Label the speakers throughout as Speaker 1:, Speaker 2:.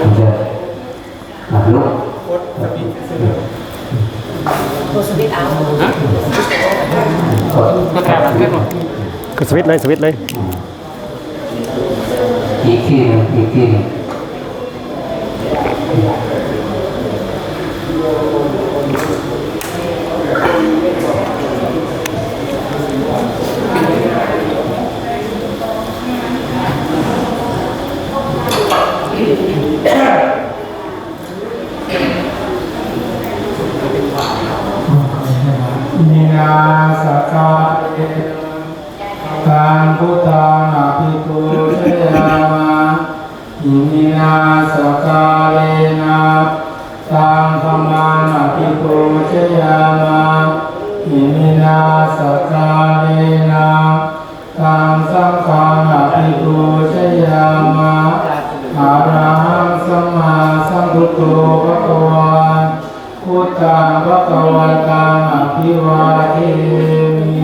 Speaker 1: มันจะหนักลุกโพสต์วิตเอากดก็แทบขึ้นหมด
Speaker 2: สวิตช์เลยสวิตช์เลย
Speaker 1: อีกทีอีกที
Speaker 3: าสกาเอตังพุทธังอภิปูชยามาอิมินาสกาเลนะตังธรรมังอภิปูชยามาอิมินาสกาเลนะตังสังฆังอภิปูชยามาอะระหังสัมมาสัมพุทโธภะคะวาพุทธังพระกวัน ภิวาเทมิ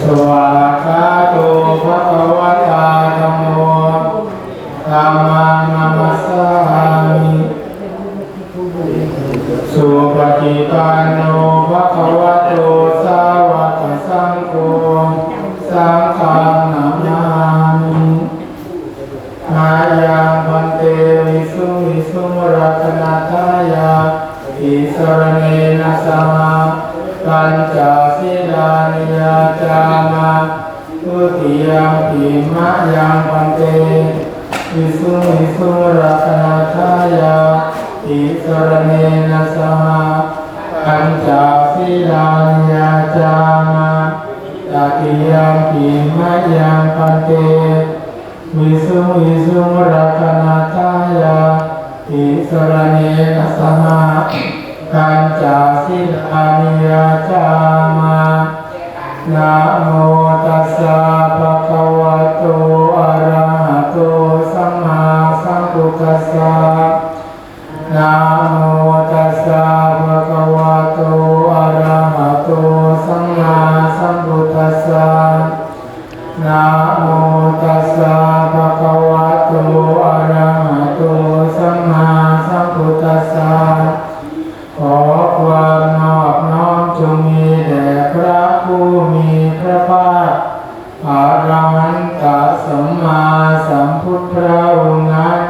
Speaker 3: สวากาโตพระวันตาธรรมโมธัมมังนามัสสามิสุปฏิปันโนภะคะวะโตสาวกสังโฆสังฆังนามามิมายังพันเตวิสุวิสุงรัตนาทายาอิสรเนนะ สมาปัญจศีลานิยจามาทุติยมปิมะยังพันเตวิสุวิสุรัตนาทายาอิสรเนนะสมาปัญจศีลานิยจามาตติยมปิมะยังพันเตวิสุวิสุรัตนาทายาอิสรเนนะสหะ กัญจาสิลานิยาจามานะโมตัสสะภะคะวะโตอะระหะโตสัมมาสัมพุทธัสสะนะโมตัสสะภะคะวะโตอะระหะโตสัมมาสัมพุทธัสสะนะโมตัสสะภะ อรหันตสัมมาสัมพุทธะองค์นั้น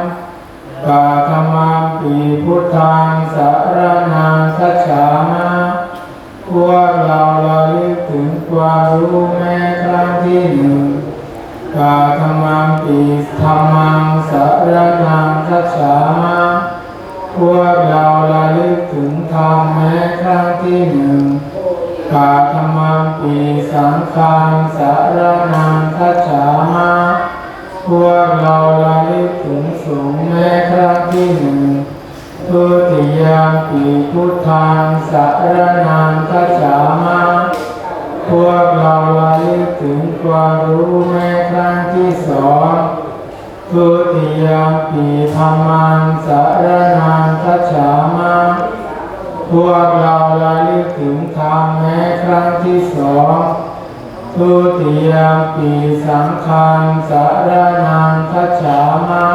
Speaker 3: กาธรรมปีพุทธังสารนังคัจฉามาพวกเราระลึกถึงความรู้แม้ครั้งที่หนึ่งกาธรรมปีธรรมังสารนังคัจฉามาพวกเราระลึกถึงธรรมแม้ครั้งที่หนึ่ง กาธรรมังปีสังฆังสารนังคัจฉามาพวกเราระลึกถึงสูงแม้ครั้งที่หนึ่งทุติยมปีพุทธังสารนังคัจฉามาพวกเราระลึกถึงความรู้แม้ครั้งที่สองทุติยมปีธรรมังสารนังคัจฉามา พวกเราระลึกถึงธรรมแม้ครั้งที่สองทุติยมปีสังฆังสารนังคัจฉามา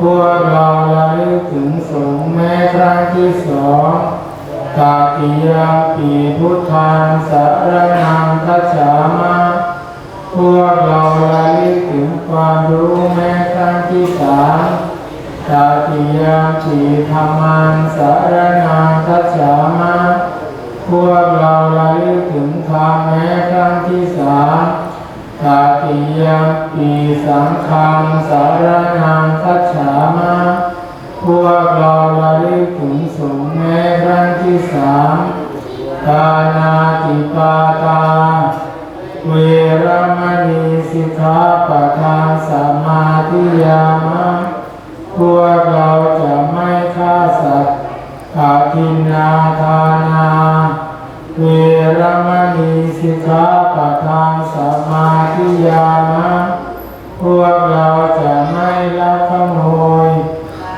Speaker 3: พวกเราระลึกถึงสงฆ์แม้ครั้งที่สองตาติยาปีพุทธังสารนังคัจฉามาพวกเราระลึกถึงความรู้แม้ครั้งที่สาม ตาติยาปีธรรมังสารนังคัจฉามาพวกเราระลึกถึงธรรมแม้ครั้งที่สามตาติยมปีสังฆังสารนังคัจฉามาพวกเราระลึกถึงสงฆ์แม้ครั้งที่สามทานาติปาตา เวรมณีสิกขาปะทานสมาธิยามะ พวกเราจะไม่ฆ่าสัตว์อาทินาทานาเวรมณีสิกขาปะทานสมาธิยามะพวกเราจะไม่ลักขโมย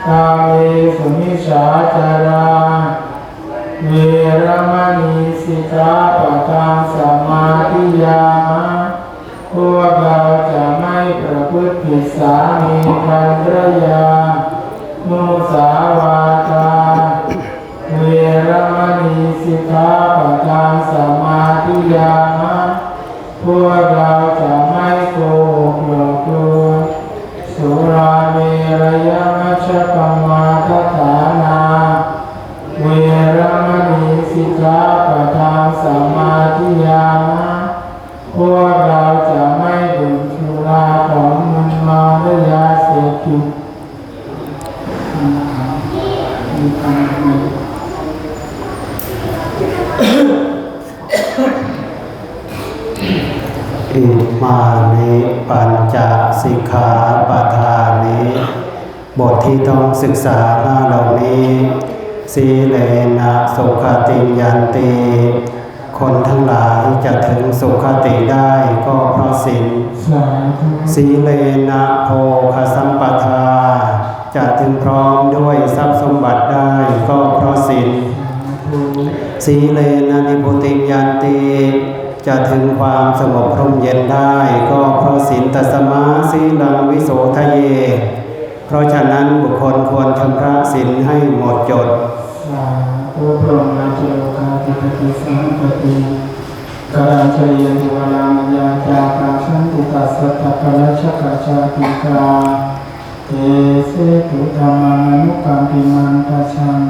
Speaker 3: กาเมสุมิชาจาราเวรมณีสิกขาปะทานสมาธิยามะพวกเรา ประพฤติผิสามีภรรยามุสาวาจาเวรมณีสิกขาปทานสมาธิยามะพวกเราจะไม่โกหกหลอกลวงสุราเมรยมัชปมาทฐานา เวรมณีสิกขา อ
Speaker 2: ิมานิปัญจสิกขาปัทานิบทที่ต้องศึกษาห้าเหล่านี้สีเลนะสุขติยันตีคนทั้งหลายจะถึงสุขติได้ก็เพราะสิน
Speaker 3: สี
Speaker 2: เลนะโพคสัมปทา จะถึงพร้อมด้วยทรัพย์สมบัติได้ก็เพราะศีลสีเลนะนิพุติยันติจะถึงความสงบพร่มเย็นได้ก็เพราะศีลตัสมาสีลังวิโสทะเย เพราะฉะนั้นบุคคลควรชำระศีลให้หมดจด
Speaker 3: สาธุพรหมเจโลกาติปฏิสัมปติกาลัญชยตุวลามยาจาคาชันตุตัสสะตะกะละชะกะชาติกา เตเสตุธรรมังอนุกัมปิมันตชัง